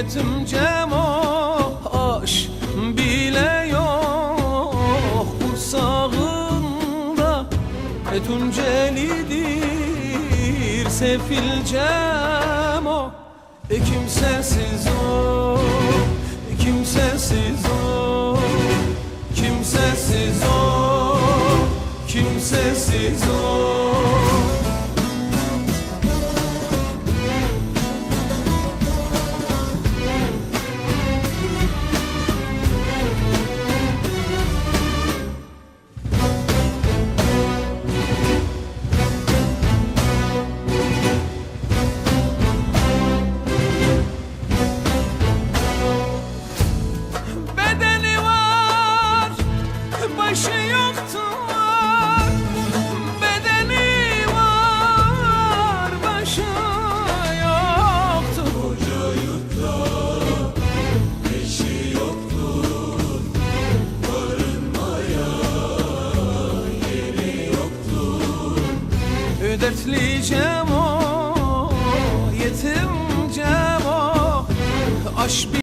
Dertli Cemo, Aş bile yok. Kursağında Tuncelidir sefil Cemo E kimsesiz o, e kimsesiz o. Kimsesiz o, kimsesiz o Dertli Cemo, yetim Cemo, aş